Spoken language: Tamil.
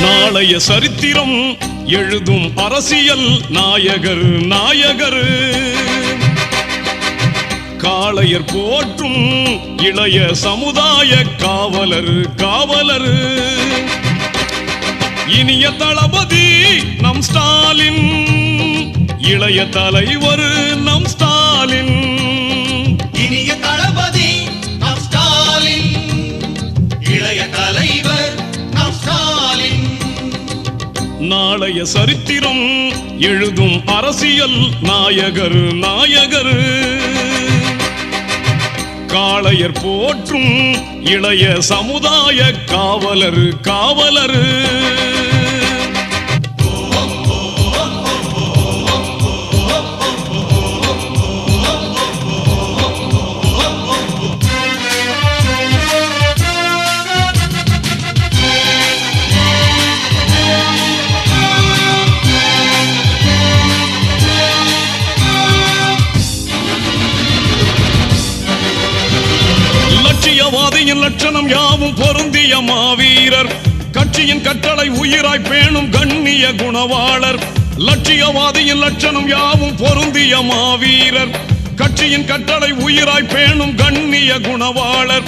நாளைய சரித்திரம் எழுதும் அரசியல் நாயகர் நாயகர். காளையர் போற்றும் இளைய சமுதாய காவலர் காவலர். இனிய தளபதி நம் ஸ்டாலின் இளைய தலைவர் நாளைய சரித்திரம் எழுதும் அரசியல் நாயகர் நாயகர். காளையர் போற்றும் இளைய சமுதாய காவலர் காவலர். லட்சியவாதியின் லட்சணம் யாவும் பொருந்திய மாவீரர். கட்சியின் கட்டளை உயிராய் பேணும் கண்ணிய குணவாளர். லட்சியவாதியின் லட்சணம் யாவும் பொருந்திய மாவீரர். கட்சியின் கட்டளை உயிராய் பேணும் கண்ணிய குணவாளர்.